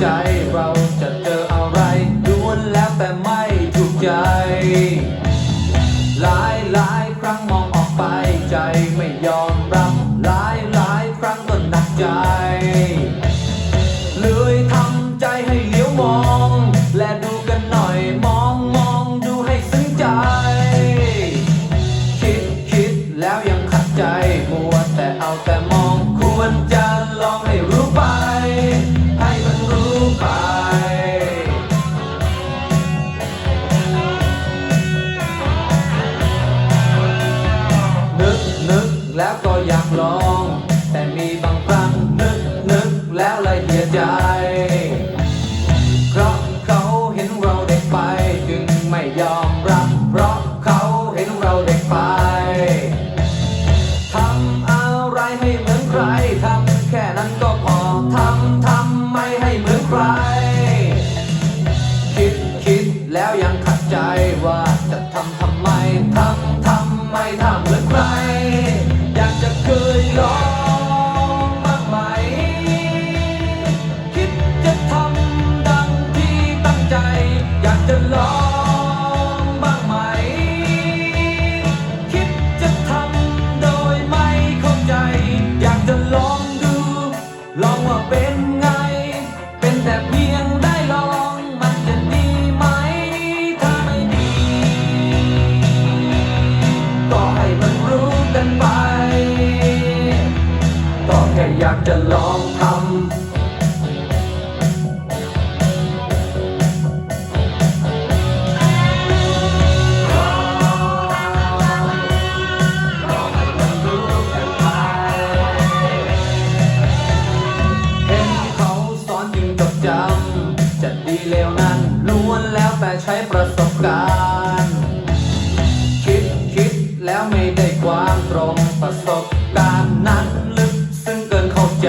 ใจเราจะเจอ แล้วก็อยากลอง แต่มีบางครั้งนึกนึกแล้วละเอียใจ เพราะเขาเห็นเราเด็กไป จึงไม่ยอมรับ เพราะเขาเห็นเราเด็กไปทำอะไรให้เหมือนใครทำแค่นั้นก็พอทำทำไม่ให้เหมือนใคร คิดคิดแล้วยังขัดใจ ลองว่าเป็นไง เป็นแต่เพียงได้ลอง มันจะดีไหมถ้าไม่ดีก็ให้มันรู้กันไป ก็แค่อยากจะลอง การนั้นลึกซึ้งเกินเข้าใจ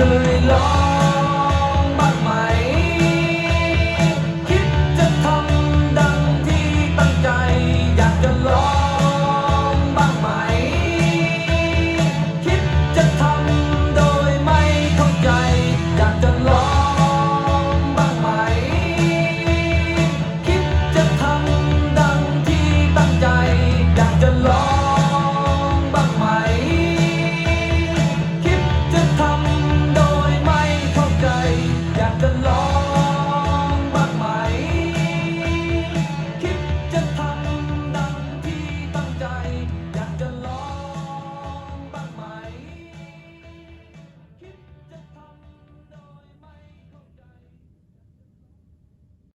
Hallelujah.